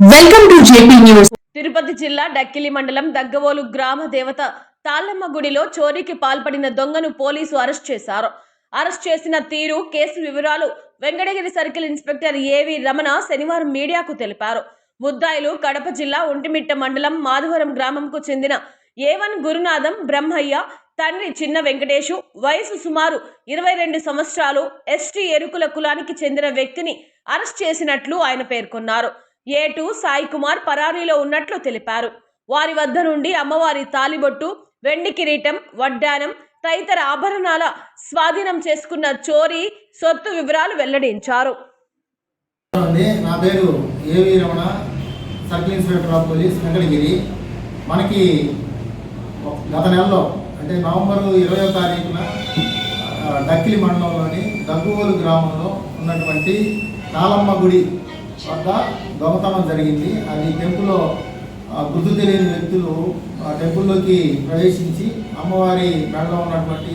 Welcome to JP news Tirupati జిల్లా డక్కిలి మండలం దగ్గవోలు గ్రామ దేవత తాళ్ళమ్మ గుడిలో చోరీకి పాల్పడిన దొంగను పోలీసు అరెస్ట్ చేశారు. అరెస్ట్ చేసిన తీరు కేసు వివరాలు వెంకటగిరి సర్కిల్ ఇన్స్పెక్టర్ ఏవి రమణ శనివారం మీడియాకు తెలిపారు. ముద్దాయిలు కడప జిల్లా ఒంటిమిట్ట మండలం మాధవరం గ్రామంకు చెందిన ఏవన్ గురునాథం బ్రహ్మయ్య తండ్రి చిన్న వెంకటేషు వయసు సుమారు ఇరవై రెండు సంవత్సరాలు ఎస్టీ ఎరుకుల కులానికి చెందిన వ్యక్తిని అరెస్ట్ చేసినట్లు ఆయన పేర్కొన్నారు. ఏటు సాయి కుమార్ పరారీలో ఉన్నట్లు తెలిపారు. వారి వద్ద నుండి అమ్మవారి తాలిబొట్టు వెండి కిరీటం వడ్డానం తదితర ఆభరణాల స్వాధీనం చేసుకున్న చోరీ సొత్తు వివరాలు వెల్లడించారు. నా పేరు AV Ramana circle inspector of police Venkatagiri. మనకి గత నెలలో అంటే నవంబర్ ఇరవై తారీఖున డక్కిలి మండలంలోని దగ్గువోలు గ్రామంలో ఉన్నటువంటి కాలమ్మ గుడి వద్ద దొంగతనం జరిగింది. అది టెంపుల్లో గుర్తు తెలియని వ్యక్తులు ఆ టెంపుల్లోకి ప్రవేశించి అమ్మవారి మెడలో ఉన్నటువంటి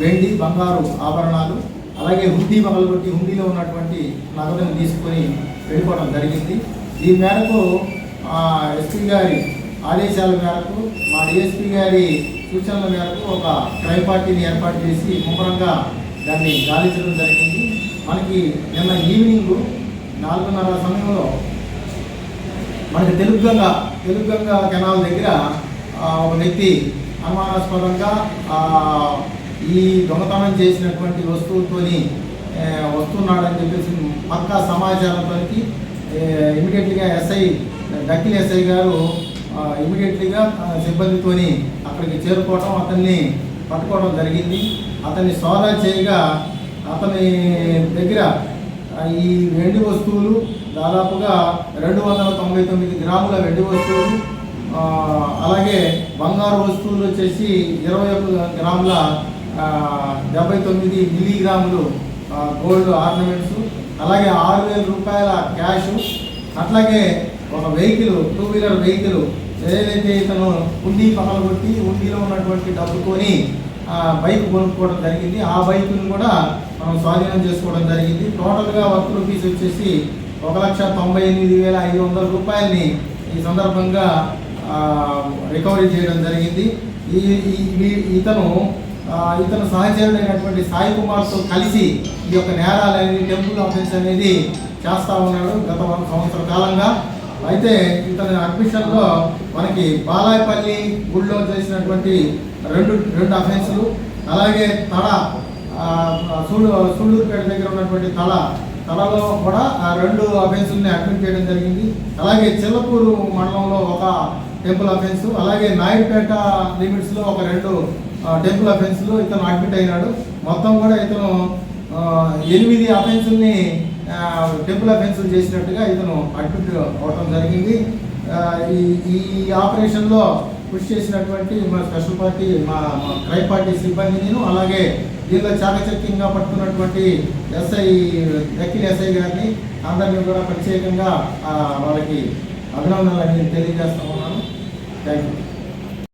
వెండి బంగారు ఆభరణాలు అలాగే హుండీ పగలగొట్టి హుండీలో ఉన్నటువంటి నగదును తీసుకొని వెళ్ళిపోవడం జరిగింది. ఈ మేరకు ఎస్పీ గారి ఆదేశాల మేరకు మా డిఎస్పీ గారి సూచనల మేరకు ఒక క్రైమ్ పార్టీని ఏర్పాటు చేసి ముమ్మరంగా దాన్ని గాలించడం జరిగింది. మనకి నిన్న ఈవినింగ్ నాలుగున్నర సమయంలో మనకి తెలుగు గొంగ కెనాల్ దగ్గర ఒక వ్యక్తి అనుమానాస్పదంగా ఈ దొంగతనం చేసినటువంటి వస్తువుతోని వస్తున్నాడని చెప్పేసి పక్కా సమాచారంతో ఇమీడియట్లీగా ఎస్ఐ దక్కిల్ ఎస్ఐ గారు ఇమీడియట్లీగా సిబ్బందితోని అక్కడికి చేరుకోవడం అతన్ని పట్టుకోవడం జరిగింది. అతన్ని సోదా చేయగా అతని దగ్గర ఈ వెండి వస్తువులు దాదాపుగా రెండు వందల తొంభై తొమ్మిది గ్రాముల వెండి వస్తువులు అలాగే బంగారు వస్తువులు వచ్చేసి ఇరవై ఒక గ్రాముల డెబ్బై తొమ్మిది మిలీగ్రాములు గోల్డ్ ఆర్నమెంట్స్ అలాగే ఆరు వేల రూపాయల క్యాష్ అట్లాగే ఒక వెహికల్ టూ వీలర్ వెహికల్ ఏదైతే ఇతను ఉండి పగలగొట్టి ఉండిలో ఉన్నటువంటి డబ్బుతోని బైక్ కొనుక్కోవడం జరిగింది. ఆ బైక్ను కూడా మనం స్వాధీనం చేసుకోవడం జరిగింది. టోటల్గా వర్క్ రూపీస్ వచ్చేసి ఒక లక్ష తొంభై ఎనిమిది వేల ఐదు వందల రూపాయలని ఈ సందర్భంగా రికవరీ చేయడం జరిగింది. ఈ ఇతను ఇతను సహచరుడైనటువంటి సాయి కుమార్తో కలిసి ఈ యొక్క నేరాలనేది టెంపుల్ ఆఫీస్ అనేది చేస్తూ ఉన్నాడు గత సంవత్సర కాలంగా. అయితే ఇతని అడ్మిషన్లో మనకి బాలాయపల్లి గుళ్ళో చేసినటువంటి రెండు రెండు అఫెన్సులు అలాగే తడ సూళ్ళు సూళ్ళూరుపేట దగ్గర ఉన్నటువంటి తల తలలో కూడా ఆ రెండు అఫెన్సుల్ని అడ్మిట్ చేయడం జరిగింది. అలాగే చిల్లపూరు మండలంలో ఒక టెంపుల్ అఫెన్సు అలాగే నాయుడుపేట లిమిట్స్లో ఒక రెండు టెంపుల్ అఫెన్సులు ఇతను అడ్మిట్ అయినాడు. మొత్తం కూడా ఇతను ఎనిమిది అఫెన్సుల్ని టెంపుల్ అఫెన్సులు చేసినట్టుగా ఇతను అడ్మిట్ అవడం జరిగింది. ఈ ఈ ఆపరేషన్లో కృషి చేసినటువంటి మా స్పెషల్ పార్టీ మా క్రై పార్టీ సిబ్బంది నేను అలాగే దీనిలో చాకచక్యంగా పట్టుకున్నటువంటి ఎస్ఐ దక్కిన ఎస్ఐ గారిని అందరినీ కూడా ప్రత్యేకంగా వాళ్ళకి అభినందనలు అనేది తెలియజేస్తా ఉన్నాను. Thank you